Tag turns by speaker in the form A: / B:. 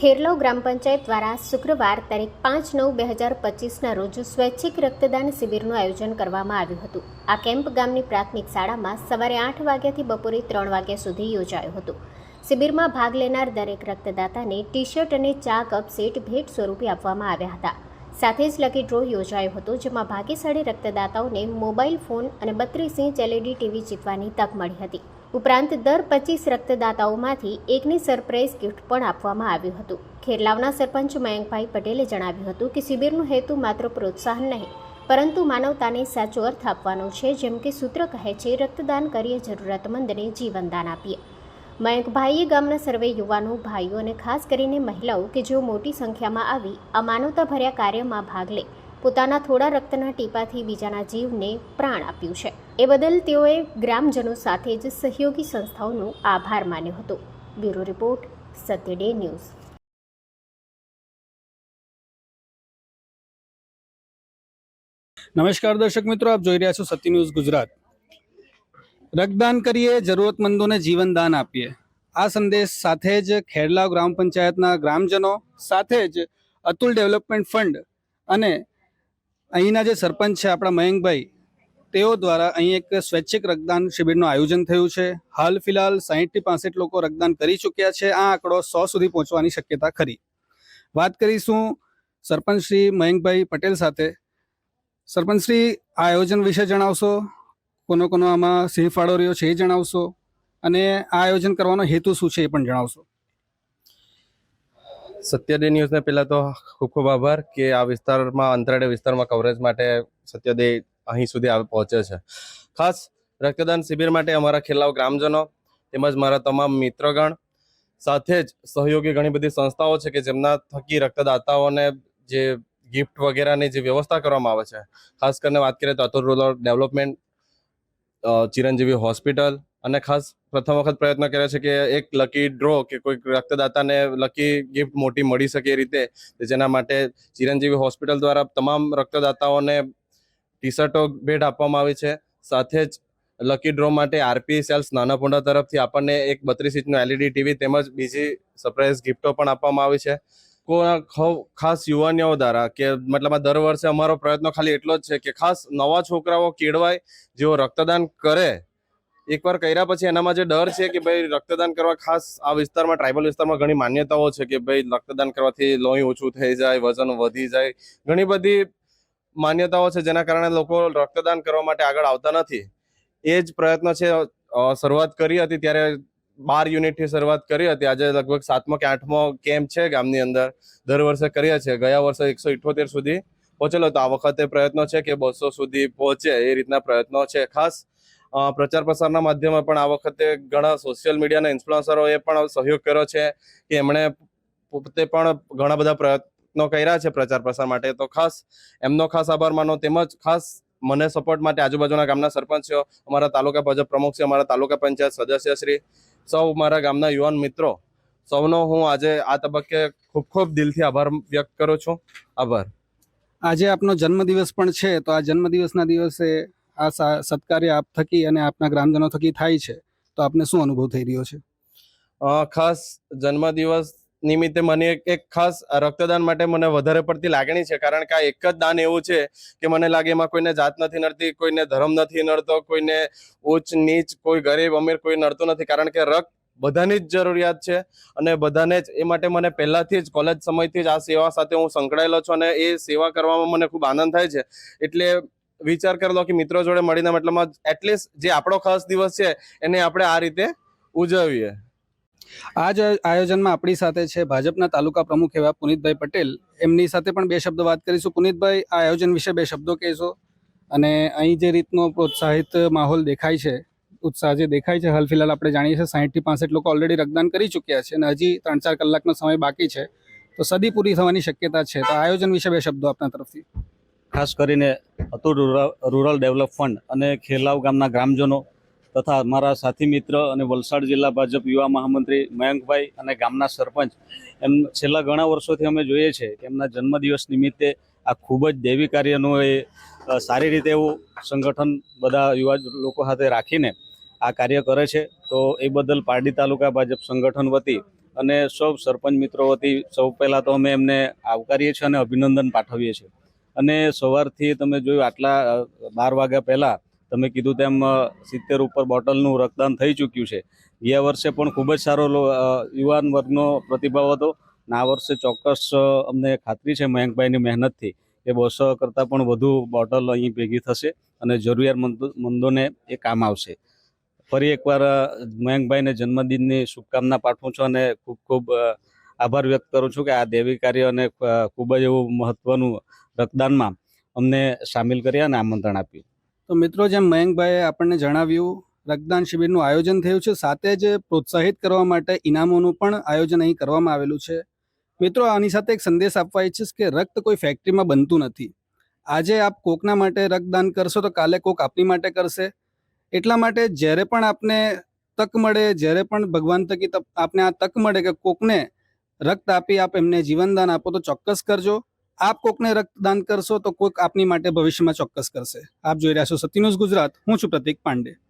A: ખેરલાવ ગ્રામ પંચાયત દ્વારા શુક્રવાર તારીખ પાંચ નવ બે હજાર પચીસના રોજ સ્વૈચ્છિક રક્તદાન શિબિરનું આયોજન કરવામાં આવ્યું હતું. આ કેમ્પ ગામની પ્રાથમિક શાળામાં સવારે આઠ વાગ્યાથી બપોરે ત્રણ વાગ્યા સુધી યોજાયો હતો. શિબિરમાં ભાગ લેનાર દરેક રક્તદાતાને ટી શર્ટ અને ચા કપ સેટ ભેટ સ્વરૂપે આપવામાં આવ્યા હતા. સાથે જ લકી ડ્રો યોજાયો હતો, જેમાં ભાગ્યશાળી રક્તદાતાઓને મોબાઈલ ફોન અને બત્રીસ ઇંચ એલઈડી ટીવી જીતવાની તક મળી હતી. ઉપરાંત દર પચીસ રક્તદાતાઓમાંથી એકની સરપ્રાઇઝ ગિફ્ટ પણ આપવામાં આવ્યું હતું. ખેરલાવના સરપંચ મયંકભાઈ પટેલે જણાવ્યું હતું કે શિબિરનો હેતુ માત્ર પ્રોત્સાહન નહીં, પરંતુ માનવતાને સાચો અર્થ આપવાનો છે, જેમ કે સૂત્ર કહે છે, રક્તદાન કરીએ જરૂરતમંદને જીવનદાન આપીએ. મયંકભાઈએ ગામના સર્વે યુવાનો, ભાઈઓ અને ખાસ કરીને મહિલાઓ કે જેઓ મોટી સંખ્યામાં આવી, આ માનવતાભર્યા કાર્યમાં ભાગ લે, પોતાના થોડા રક્તના ટીપાથી બીજાના જીવને પ્રાણ આપ્યું છે. એ બદલ તેઓએ ગ્રામજનો સાથે જ સહયોગી સંસ્થાઓનો આભાર માન્યો હતો. Bureau report Satya news.
B: નમસ્કાર દર્શક મિત્રો, આપ જોઈ રહ્યા છો સત્ય ન્યૂઝ ગુજરાત. રક્તદાન કરીએ, જરૂરતમંદોને જીવનદાન આપીએ. આ સંદેશ સાથે જ ખેરલાવ ગ્રામ પંચાયતના ગ્રામજનો સાથે જ અતુલ ડેવલપમેન્ટ ફંડ અને અહીંના જે સરપંચ છે આપણા મયંકભાઈ તેઓ દ્વારા અહીં એક સ્વૈચ્છિક રક્તદાન શિબિરનું આયોજન થયું છે. હાલ ફિલહાલ સાહીઠથી પાસઠ લોકો રક્તદાન કરી ચૂક્યા છે. આ આંકડો સો સુધી પહોંચવાની શક્યતા ખરી. વાત કરીશું સરપંચ શ્રી મયંકભાઈ પટેલ સાથે. સરપંચશ્રી આ આયોજન વિશે જણાવશો? કોનો કોનો આમાં સિંહ ફાળો રહ્યો છે એ જણાવશો? અને આ આયોજન કરવાનો હેતુ શું છે એ પણ જણાવશો.
C: સત્યદેય ન્યૂઝને પહેલાં તો ખૂબ ખૂબ આભાર કે આ વિસ્તારમાં અંતરાળીય વિસ્તારમાં કવરેજ માટે સત્યડે અહીં સુધી આવે પહોંચે છે. ખાસ રક્તદાન શિબિર માટે અમારા ખેલાવ ગ્રામજનો તેમજ મારા તમામ મિત્રગણ સાથે જ સહયોગી ઘણી બધી સંસ્થાઓ છે કે જેમના થકી રક્તદાતાઓને જે ગિફ્ટ વગેરેની જે વ્યવસ્થા કરવામાં આવે છે. ખાસ કરીને વાત કરીએ તો Atul rural development Chiranjeevi hospital અને ખાસ પ્રથમ વખત પ્રયત્ન કર્યો છે કે એક લકી ડ્રો કે કોઈક રક્તદાતાને લકી ગિફ્ટ મોટી મળી શકે એ રીતે જેના માટે ચિરંજીવી હોસ્પિટલ દ્વારા તમામ રક્તદાતાઓને ટી શર્ટો ભેટ આપવામાં આવી છે. સાથે જ લકી ડ્રો માટે R P sales Nana Ponda તરફથી આપણને એક બત્રીસ ઇંચનું એલઈડી ટીવી તેમજ બીજી સરપ્રાઇઝ ગિફ્ટો પણ આપવામાં આવી છે. ખાસ યુવાનીઓ દ્વારા કે મતલબ દર વર્ષે અમારો પ્રયત્ન ખાલી એટલો જ છે કે ખાસ નવા છોકરાઓ કેળવાય, જેઓ રક્તદાન કરે. એકવાર કર્યા પછી એનામાં જે ડર છે કે ભાઈ રક્તદાન કરવા ખાસ આ વિસ્તારમાં ટ્રાઇબલ વિસ્તારમાં ઘણી માન્યતાઓ છે કે ભાઈ રક્તદાન કરવાથી લોહી ઓછું થઈ જાય, વજન વધી જાય. ઘણી બધી માન્યતાઓ છે જેના કારણે લોકો રક્તદાન કરવા માટે આગળ આવતા નથી. એ જ પ્રયત્ન છે શરૂઆત કરી હતી ત્યારે બાર યુનિટથી શરૂઆત કરી હતી. આજે લગભગ સાતમો કે આઠમો કેમ્પ છે ગામની અંદર. દર વર્ષે કરીએ છીએ. ગયા વર્ષે એકસો ઇઠોતેર સુધી પહોંચેલો તો આ વખતે પ્રયત્નો છે કે બસો સુધી પહોંચે એ રીતના પ્રયત્નો છે ખાસ. પ્રચાર પ્રસારના માધ્યમે પણ આ વખતે ઘણા સોશિયલ મીડિયાના ઇન્ફ્લુઅન્સરોએ પણ સહયોગ કર્યો છે કે એમણે પોતે પણ ઘણા બધા પ્રયત્નો કર્યા છે પ્રચાર પ્રસાર માટે. તો ખાસ એમનો ખાસ આભાર માનો. તેમજ ખાસ મને સપોર્ટ માટે આજુબાજુના ગામના સરપંચો અમારા તાલુકા ભાજપ પ્રમુખ છે અમારા તાલુકા પંચાયત સદસ્ય શ્રી સૌ મારા ગામના યુવાન મિત્રો સૌનો હું આજે આ તબક્કે ખૂબ ખૂબ દિલથી આભાર વ્યક્ત કરું છું. આભાર.
B: આજે આપનો જન્મદિવસ પણ છે તો આ જન્મદિવસના દિવસે આ સત્કાર્ય આપ થકી અને આપના ગ્રામજનો થકી થાય છે. તો આપને શું અનુભવ થઈ રહ્યો છે?
C: ખાસ જન્મદિવસ નિમિત્તે મને એક ખાસ રક્તદાન માટે મને વધારે પડતી લાગણી છે, કારણ કે આ એક જ દાન એવું છે કે મને લાગે એમાં કોઈને જાત નથી નડતી, કોઈને ધર્મ નથી નડતો, કોઈને ઉચ્ચ, નીચ, કોઈ ગરીબ, અમીર કોઈ નડતું નથી, કારણ કે રક્ત બધાની જ જરૂરિયાત છે અને બધાને જ એ માટે મને પહેલાથી જ કોલેજ સમયથી જ આ સેવા સાથે હું સંકળાયેલો છું અને એ સેવા કરવામાં મને ખૂબ આનંદ થાય છે. એટલે વિચાર કરેલો કે મિત્રો જોડે મળીને મતલબમાં એટલીસ્ટ જે આપણો ખાસ દિવસ છે એને આપણે આ રીતે ઉજવીએ.
B: આ જ આયોજનમાં આપણી સાથે છે ભાજપના તાલુકા પ્રમુખ એવા પુનિતભાઈ પટેલ. એમની સાથે પણ બે શબ્દ વાત કરીશું. પુનિતભાઈ, આ આયોજન વિશે બે શબ્દો કહેશો અને અહીં જે રીતનો પ્રોત્સાહિત માહોલ દેખાય છે, ઉત્સાહ જે દેખાય છે, હાલ ફિલહાલ આપણે જાણીએ છીએ સાહીઠથી પાસઠ લોકો ઓલરેડી રક્તદાન કરી ચૂક્યા છે અને હજી ત્રણ ચાર કલાકનો સમય બાકી છે. તો સદી પૂરી થવાની શક્યતા છે. તો આયોજન વિશે બે શબ્દો આપના તરફથી.
D: ખાસ કરીને અતુલ રૂરલ ડેવલપ ફંડ અને ખેલાવ ગામના ગ્રામજનો તથા મારા સાથી મિત્ર અને વલસાડ જિલ્લા ભાજપ યુવા મહામંત્રી મયંકભાઈ અને ગામના સરપંચ, એમ છેલ્લા ઘણા વર્ષોથી અમે જોઈએ છે કે એમના જન્મદિવસ નિમિત્તે આ ખૂબ જ દેવી કાર્યનું એ સારી રીતે એવું સંગઠન બધા યુવા લોકો સાથે રાખીને આ કાર્ય કરે છે. તો એ બદલ પારડી તાલુકા ભાજપ સંગઠન વતી અને સૌ સરપંચ મિત્રો વતી સૌ પહેલાં તો અમે એમને આવકારીએ છીએ અને અભિનંદન પાઠવીએ છીએ. અને સવારથી તમે જોયું આટલા બાર વાગ્યા પહેલાં તમે કીધું તેમ સિત્તેર ઉપર બોટલનું રક્તદાન થઈ ચૂક્યું છે. ગયા વર્ષે પણ ખૂબ જ સારો યુવાન વર્ગનો પ્રતિભાવ હતો અને આ વર્ષે ચોક્કસ અમને ખાતરી છે મયંકભાઈની મહેનતથી કે બસો કરતાં પણ વધુ બોટલ અહીં ભેગી થશે અને જરૂરિયાતમંદોને મંદોને એ કામ આવશે. ફરી એકવાર મયંકભાઈને જન્મદિનની શુભકામના પાઠવું છું અને ખૂબ ખૂબ આભાર વ્યક્ત કરું છું કે આ દેવી કાર્ય અને ખૂબ જ એવું મહત્વનું રક્તદાનમાં અમને સામેલ કર્યા અને આમંત્રણ આપ્યું.
B: તો મિત્રો જેમ મયંકભાઈએ આપણને જણાવ્યું, રક્તદાન શિબિરનું આયોજન થયું છે, સાથે જ પ્રોત્સાહિત કરવા માટે ઇનામોનું પણ આયોજન અહીં કરવામાં આવેલું છે. મિત્રો, આની સાથે એક સંદેશ આપવા ઈચ્છીશ કે રક્ત કોઈ ફેક્ટરીમાં બનતું નથી. આજે આપ કોકના માટે રક્તદાન કરશો તો કાલે કોક આપની માટે કરશે. એટલા માટે જ્યારે પણ આપને તક મળે, જ્યારે પણ ભગવાન તકી આપને આ તક મળે કે કોકને રક્ત આપી આપ એમને જીવનદાન આપો તો ચોક્કસ કરજો. આપ કોકને રક્તદાન કરશો તો કોઈક આપની માટે ભવિષ્યમાં ચોક્કસ કરશે. આપ જોઈ રહ્યા છો ન્યૂઝ ગુજરાત, હું છું પ્રતિક પાંડે.